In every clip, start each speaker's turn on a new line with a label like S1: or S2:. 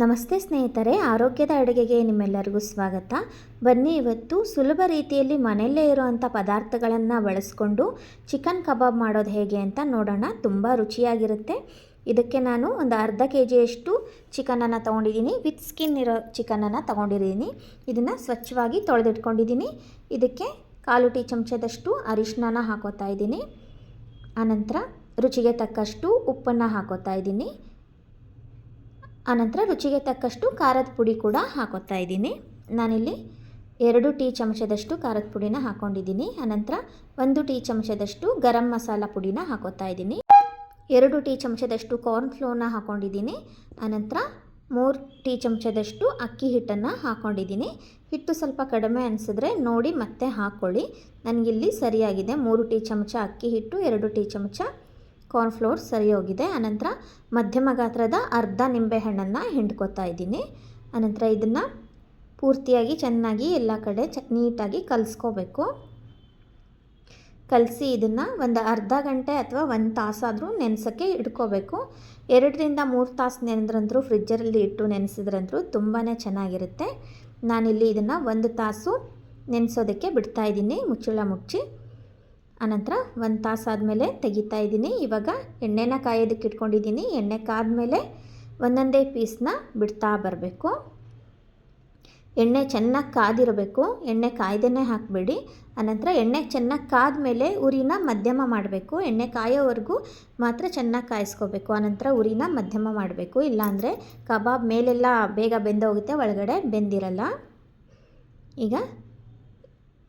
S1: ನಮಸ್ತೆ ಸ್ನೇಹಿತರೆ, ಆರೋಗ್ಯದ ಅಡುಗೆಗೆ ನಿಮ್ಮೆಲ್ಲರಿಗೂ ಸ್ವಾಗತ. ಬನ್ನಿ ಇವತ್ತು ಸುಲಭ ರೀತಿಯಲ್ಲಿ ಮನೆಯಲ್ಲೇ ಇರುವಂಥ ಪದಾರ್ಥಗಳನ್ನು ಬಳಸ್ಕೊಂಡು ಚಿಕನ್ ಕಬಾಬ್ ಮಾಡೋದು ಹೇಗೆ ಅಂತ ನೋಡೋಣ. ತುಂಬ ರುಚಿಯಾಗಿರುತ್ತೆ. ಇದಕ್ಕೆ ನಾನು ಒಂದು ಅರ್ಧ ಕೆ ಜಿಯಷ್ಟು ಚಿಕನನ್ನು ತೊಗೊಂಡಿದ್ದೀನಿ. ವಿತ್ ಸ್ಕಿನ್ ಇರೋ ಚಿಕನನ್ನು ತೊಗೊಂಡಿದ್ದೀನಿ. ಇದನ್ನು ಸ್ವಚ್ಛವಾಗಿ ತೊಳೆದಿಟ್ಕೊಂಡಿದ್ದೀನಿ. ಇದಕ್ಕೆ ಕಾಲು ಟೀ ಚಮಚದಷ್ಟು ಅರಿಶಿನ ಹಾಕೋತಾ ಇದ್ದೀನಿ. ಆನಂತರ ರುಚಿಗೆ ತಕ್ಕಷ್ಟು ಉಪ್ಪನ್ನು ಹಾಕೋತಾ ಇದ್ದೀನಿ. ಆನಂತರ ರುಚಿಗೆ ತಕ್ಕಷ್ಟು ಖಾರದ ಪುಡಿ ಕೂಡ ಹಾಕೋತಾ ಇದ್ದೀನಿ. ನಾನಿಲ್ಲಿ ಎರಡು ಟೀ ಚಮಚದಷ್ಟು ಖಾರದ ಪುಡಿನ ಹಾಕ್ಕೊಂಡಿದ್ದೀನಿ ಆನಂತರ ಒಂದು ಟೀ ಚಮಚದಷ್ಟು ಗರಂ ಮಸಾಲ ಪುಡಿನ ಹಾಕೋತಾ ಇದ್ದೀನಿ. ಎರಡು ಟೀ ಚಮಚದಷ್ಟು ಕಾರ್ನ್ ಫ್ಲೋರ್ನ ಹಾಕ್ಕೊಂಡಿದ್ದೀನಿ ಆನಂತರ ಮೂರು ಟೀ ಚಮಚದಷ್ಟು ಅಕ್ಕಿ ಹಿಟ್ಟನ್ನು ಹಾಕ್ಕೊಂಡಿದ್ದೀನಿ ಹಿಟ್ಟು ಸ್ವಲ್ಪ ಕಡಿಮೆ ಅನಿಸಿದ್ರೆ ನೋಡಿ ಮತ್ತೆ ಹಾಕ್ಕೊಳ್ಳಿ. ನನಗಿಲ್ಲಿ ಸರಿಯಾಗಿದೆ. ಮೂರು ಟೀ ಚಮಚ ಅಕ್ಕಿ ಹಿಟ್ಟು, ಎರಡು ಟೀ ಚಮಚ ಕಾರ್ನ್ಫ್ಲೋರ್ ಸರಿ ಹೋಗಿದೆ ಅನಂತರ ಮಧ್ಯಮ ಗಾತ್ರದ ಅರ್ಧ ನಿಂಬೆಹಣ್ಣನ್ನು ಹಿಂಡ್ಕೊತಾ ಇದ್ದೀನಿ. ಅನಂತರ ಇದನ್ನು ಪೂರ್ತಿಯಾಗಿ ಚೆನ್ನಾಗಿ ಎಲ್ಲ ಕಡೆ ಚ ನೀಟಾಗಿ ಕಲಿಸ್ಕೋಬೇಕು. ಕಲಸಿ ಇದನ್ನು ಒಂದು ಅರ್ಧ ಗಂಟೆ ಅಥವಾ ಒಂದು ತಾಸಾದರೂ ನೆನೆಸೋಕ್ಕೆ ಇಟ್ಕೋಬೇಕು. ಎರಡರಿಂದ ಮೂರು ತಾಸು ನೆನೆದ್ರಂತರೂ ಫ್ರಿಜ್ಜರಲ್ಲಿ ಇಟ್ಟು ನೆನೆಸಿದ್ರಂತರೂ ತುಂಬಾ ಚೆನ್ನಾಗಿರುತ್ತೆ. ನಾನಿಲ್ಲಿ ಇದನ್ನು ಒಂದು ತಾಸು ನೆನೆಸೋದಕ್ಕೆ ಬಿಡ್ತಾಯಿದ್ದೀನಿ ಮುಚ್ಚಳ ಮುಚ್ಚಿ. ಆನಂತರ ಒಂದು ತಾಸು ಆದಮೇಲೆ ತೆಗಿತಾ ಇದ್ದೀನಿ. ಇವಾಗ ಎಣ್ಣೆನ ಕಾಯೋದಕ್ಕೆ ಇಟ್ಕೊಂಡಿದ್ದೀನಿ. ಎಣ್ಣೆ ಕಾದಮೇಲೆ ಒಂದೊಂದೇ ಪೀಸ್ನ ಬಿಡ್ತಾ ಬರಬೇಕು. ಎಣ್ಣೆ ಚೆನ್ನಾಗಿ ಕಾದಿರಬೇಕು. ಎಣ್ಣೆ ಕಾಯ್ದೇ ಹಾಕಬೇಡಿ. ಆನಂತರ ಎಣ್ಣೆ ಚೆನ್ನಾಗಿ ಕಾದ್ಮೇಲೆ ಉರಿನ ಮಧ್ಯಮ ಮಾಡಬೇಕು. ಎಣ್ಣೆ ಕಾಯೋವರೆಗೂ ಮಾತ್ರ ಚೆನ್ನಾಗಿ ಕಾಯಿಸ್ಕೋಬೇಕು. ಆನಂತರ ಉರಿನ ಮಧ್ಯಮ ಮಾಡಬೇಕು. ಇಲ್ಲಾಂದರೆ ಕಬಾಬ್ ಮೇಲೆಲ್ಲ ಬೇಗ ಬೆಂದೋಗುತ್ತೆ, ಒಳಗಡೆ ಬೆಂದಿರಲ್ಲ. ಈಗ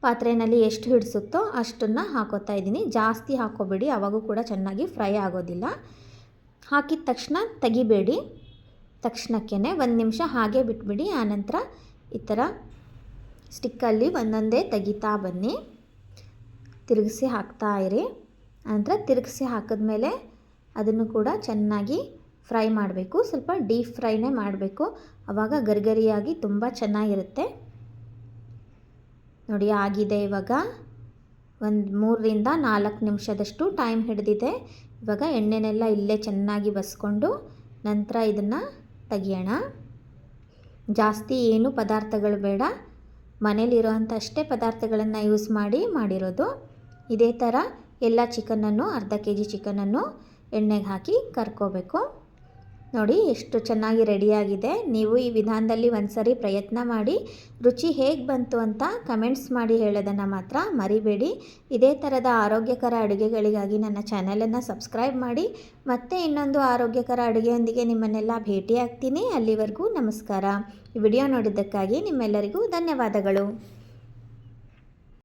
S1: ಪಾತ್ರೆಯಲ್ಲಿ ಎಷ್ಟು ಹಿಡಿಸುತ್ತೋ ಅಷ್ಟನ್ನು ಹಾಕೋತಾ ಇದ್ದೀನಿ. ಜಾಸ್ತಿ ಹಾಕೋಬೇಡಿ, ಅವಾಗೂ ಕೂಡ ಚೆನ್ನಾಗಿ ಫ್ರೈ ಆಗೋದಿಲ್ಲ. ಹಾಕಿದ ತಕ್ಷಣ ತೆಗಿಬೇಡಿ. ತಕ್ಷಣಕ್ಕೇ ಒಂದು ನಿಮಿಷ ಹಾಗೆ ಬಿಟ್ಬಿಡಿ. ಆನಂತರ ಈ ಥರ ಸ್ಟಿಕ್ಕಲ್ಲಿ ಒಂದೊಂದೇ ತೆಗಿತಾ ಬನ್ನಿ. ತಿರುಗಿಸಿ ಹಾಕ್ತಾ ಇರಿ. ಆನಂತರ ತಿರುಗಿಸಿ ಹಾಕಿದ್ಮೇಲೆ ಅದನ್ನು ಕೂಡ ಚೆನ್ನಾಗಿ ಫ್ರೈ ಮಾಡಬೇಕು. ಸ್ವಲ್ಪ ಡೀಪ್ ಫ್ರೈನೇ ಮಾಡಬೇಕು. ಆವಾಗ ಗರಿಗರಿಯಾಗಿ ತುಂಬ ಚೆನ್ನಾಗಿರುತ್ತೆ. ನೋಡಿ, ಆಗಿದೆ ಇವಾಗ. ಒಂದು ಮೂರರಿಂದ ನಾಲ್ಕು ನಿಮಿಷದಷ್ಟು ಟೈಮ್ ಹಿಡಿದಿದೆ. ಇವಾಗ ಎಣ್ಣೆನೆಲ್ಲ ಇಲ್ಲೇ ಚೆನ್ನಾಗಿ ಬಸ್ಕೊಂಡು ನಂತರ ಇದನ್ನು ತೆಗಿಯೋಣ. ಜಾಸ್ತಿ ಏನು ಪದಾರ್ಥಗಳು ಬೇಡ. ಮನೇಲಿರೋಂಥ ಅಷ್ಟೇ ಪದಾರ್ಥಗಳನ್ನು ಯೂಸ್ ಮಾಡಿ ಮಾಡಿರೋದು. ಇದೇ ಥರ ಎಲ್ಲ ಚಿಕನನ್ನು ಅರ್ಧ ಕೆ ಜಿ ಚಿಕನನ್ನು ಎಣ್ಣೆಗೆ ಹಾಕಿ ಕರ್ಕೋಬೇಕು. ನೋಡಿ, ಎಷ್ಟು ಚೆನ್ನಾಗಿ ರೆಡಿಯಾಗಿದೆ. ನೀವು ಈ ವಿಧಾನದಲ್ಲಿ ಒಂದು ಸರಿ ಪ್ರಯತ್ನ ಮಾಡಿ, ರುಚಿ ಹೇಗೆ ಬಂತು ಅಂತ ಕಮೆಂಟ್ಸ್ ಮಾಡಿ ಹೇಳೋದನ್ನು ಮಾತ್ರ ಮರಿಬೇಡಿ. ಇದೇ ಥರದ ಆರೋಗ್ಯಕರ ಅಡುಗೆಗಳಿಗಾಗಿ ನನ್ನ ಚಾನಲನ್ನು ಸಬ್ಸ್ಕ್ರೈಬ್ ಮಾಡಿ. ಮತ್ತೆ ಇನ್ನೊಂದು ಆರೋಗ್ಯಕರ ಅಡುಗೆಯೊಂದಿಗೆ ನಿಮ್ಮನ್ನೆಲ್ಲ ಭೇಟಿಯಾಗ್ತೀನಿ. ಅಲ್ಲಿವರೆಗೂ ನಮಸ್ಕಾರ. ಈ ವಿಡಿಯೋ ನೋಡಿದ್ದಕ್ಕಾಗಿ ನಿಮ್ಮೆಲ್ಲರಿಗೂ ಧನ್ಯವಾದಗಳು.